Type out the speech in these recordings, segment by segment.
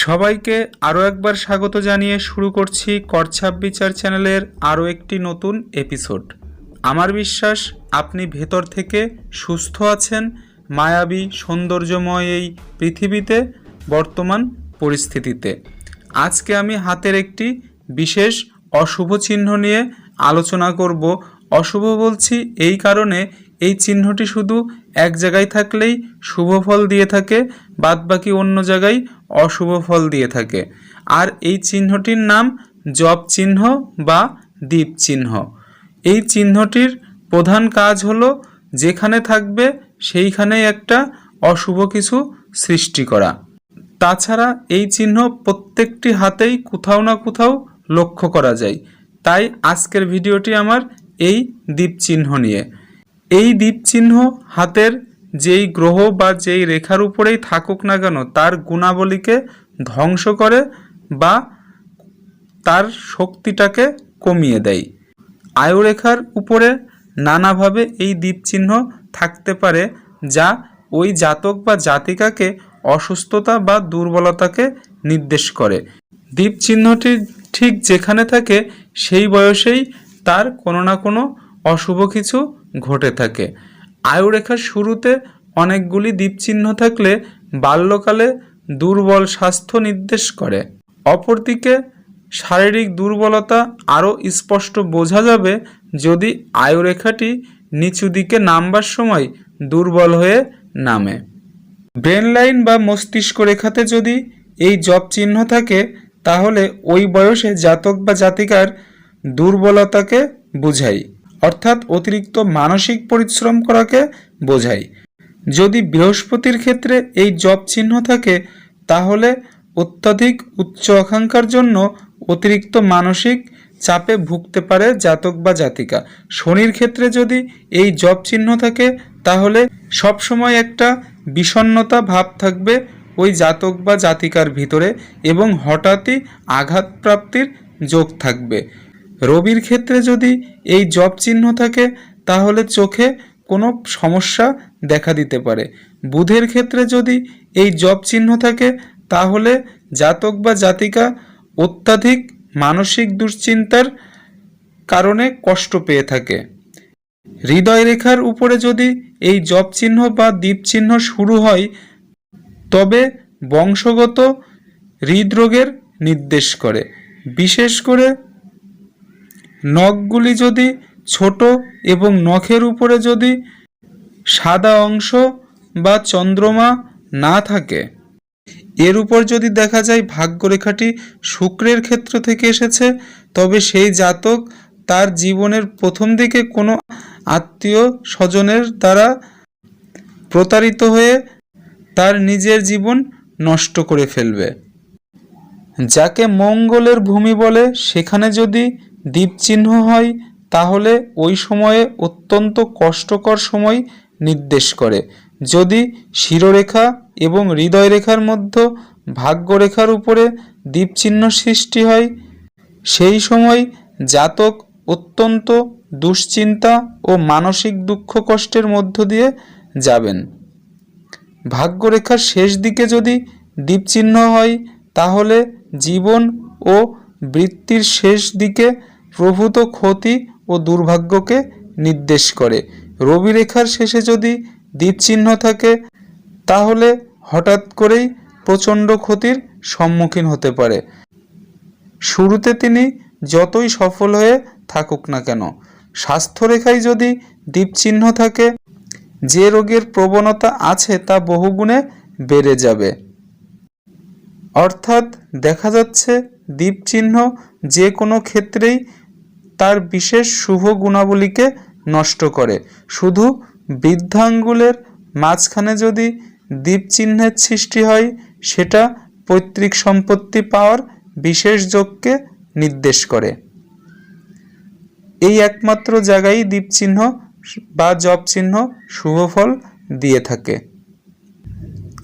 সবাইকে আরও একবার স্বাগত জানিয়ে শুরু করছি করছাপ বিচার চ্যানেলের আরও একটি নতুন এপিসোড আমার বিশ্বাস, আপনি ভেতর থেকে সুস্থ আছেন, মায়াবী, সৌন্দর্যময় এই পৃথিবীতে, বর্তমান পরিস্থিতিতে। আজকে আমি হাতের একটি বিশেষ অশুভ চিহ্ন নিয়ে আলোচনা করব। অশুভ বলছি এই কারণে এই চিহ্নটি শুধু এক জায়গায় থাকলেই শুভ ফল দিয়ে থাকে, বাদবাকি অন্য জায়গায় অশুভ ফল দিয়ে থাকে। আর এই চিহ্নটির নাম জপ চিহ্ন বা দ্বীপ চিহ্ন। এই চিহ্নটির প্রধান কাজ হলো, যেখানে থাকবে সেইখানেই একটা অশুভ কিছু সৃষ্টি করা। তাছাড়া এই চিহ্ন প্রত্যেকটি হাতেই কোথাও না কোথাও লক্ষ্য করা যায়। তাই আজকের ভিডিওটি আমার এই দ্বীপ চিহ্ন নিয়ে। এই দ্বীপ চিহ্ন হাতের যেই গ্রহ বা যেই রেখার উপরেই থাকুক না কেন, তার গুণাবলীকে ধ্বংস করে বা তার শক্তিটাকে কমিয়ে দেয়। আয়ুরেখার উপরে নানাভাবে এই দ্বীপচিহ্ন থাকতে পারে, যা ওই জাতক বা জাতিকাকে অসুস্থতা বা দুর্বলতাকে নির্দেশ করে। দ্বীপ চিহ্নটি ঠিক যেখানে থাকে, সেই বয়সেই তার কোনো না কোনো অশুভ কিছু ঘটে থাকে। আয়ুরেখার শুরুতে অনেকগুলি দ্বীপচিহ্ন থাকলে বাল্যকালে দুর্বল স্বাস্থ্য নির্দেশ করে। অপরদিকে, শারীরিক দুর্বলতা আরও স্পষ্ট বোঝা যাবে যদি আয়ুরেখাটি নিচু দিকে নামবার সময় দুর্বল হয়ে নামে। ব্রেন লাইন বা মস্তিষ্ক রেখাতে যদি এই জব চিহ্ন থাকে, তাহলে ওই বয়সে জাতক বা জাতিকার দুর্বলতাকে বোঝায় অর্থাৎ অতিরিক্ত মানসিক পরিশ্রম করাকে বোঝায় যদি বৃহস্পতির ক্ষেত্রে এই জব চিহ্ন থাকে, তাহলে অত্যাধিক উচ্চ আকাঙ্ক্ষার জন্য অতিরিক্ত মানসিক চাপে ভুগতে পারে জাতক বা জাতিকা। শনির ক্ষেত্রে যদি এই জব চিহ্ন থাকে, তাহলে সবসময় একটা বিষণ্ণতা ভাব থাকবে ওই জাতক বা জাতিকার ভিতরে এবং হঠাৎই আঘাত প্রাপ্তির যোগ থাকবে। রবির ক্ষেত্রে যদি এই জব চিহ্ন থাকে, তাহলে চোখে কোনো সমস্যা দেখা দিতে পারে। বুধের ক্ষেত্রে যদি এই জব চিহ্ন থাকে, তাহলে জাতক বা জাতিকা অত্যাধিক মানসিক দুশ্চিন্তার কারণে কষ্ট পেয়ে থাকে। হৃদয় রেখার উপরে যদি এই জব চিহ্ন বা দ্বীপ চিহ্ন শুরু হয়, তবে বংশগত হৃদরোগের নির্দেশ করে। বিশেষ করে নখগুলি যদি ছোট এবং নখের উপরে যদি সাদা অংশ বা চন্দ্রমা না থাকে। এর উপর যদি দেখা যায় ভাগ্যরেখাটি শুক্রের ক্ষেত্র থেকে এসেছে, তবে সেই জাতক তার জীবনের প্রথম দিকে কোনো আত্মীয় স্বজনের দ্বারা প্রতারিত হয়ে তার নিজের জীবন নষ্ট করে ফেলবে। যাকে মঙ্গলের ভূমি বলে, সেখানে যদি দ্বীপচিহ্ন হয়, তাহলে ওই সময়ে অত্যন্ত কষ্টকর সময় নির্দেশ করে। যদি শিরোরেখা এবং হৃদয় রেখার মধ্যে ভাগ্যরেখার উপরে দ্বীপচিহ্ন সৃষ্টি হয়, সেই সময় জাতক অত্যন্ত দুশ্চিন্তা ও মানসিক দুঃখ কষ্টের মধ্য দিয়ে যাবেন। ভাগ্যরেখার শেষ দিকে যদি দ্বীপচিহ্ন হয়, তাহলে জীবন ও বৃত্তির শেষ দিকে প্রভূত ক্ষতি ও দুর্ভাগ্যকে নির্দেশ করে। রবি রেখার শেষে যদি দ্বীপচিহ্ন থাকে, তাহলে হঠাৎ করেই প্রচণ্ড ক্ষতির সম্মুখীন হতে পারে। শুরুতে তিনি যতই সফল হয়ে থাকুক না কেন, স্বাস্থ্যরেখায় যদি দ্বীপচিহ্ন থাকে, যে রোগের প্রবণতা আছে তা বহুগুণে বেড়ে যাবে। অর্থাৎ দেখা যাচ্ছে দ্বীপচিহ্ন যে কোনো ক্ষেত্রেই তার বিশেষ শুভ গুণাবলীকে নষ্ট করে। শুধু বৃদ্ধাঙ্গুলের মাঝখানে যদি দ্বীপচিহ্নের সৃষ্টি হয়, সেটা পৈতৃক সম্পত্তি পাওয়ার বিশেষ যোগকে নির্দেশ করে। এই একমাত্র জায়গায় দ্বীপচিহ্ন বা জব চিহ্ন শুভ ফল দিয়ে থাকে।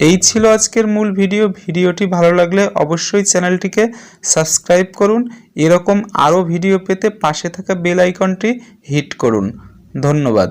এই ছিল আজকের মূল ভিডিও। ভিডিওটি ভালো লাগলে অবশ্যই চ্যানেলটিকে সাবস্ক্রাইব করুন। এরকম আরও ভিডিও পেতে পাশে থাকা বেল আইকনটি হিট করুন। ধন্যবাদ।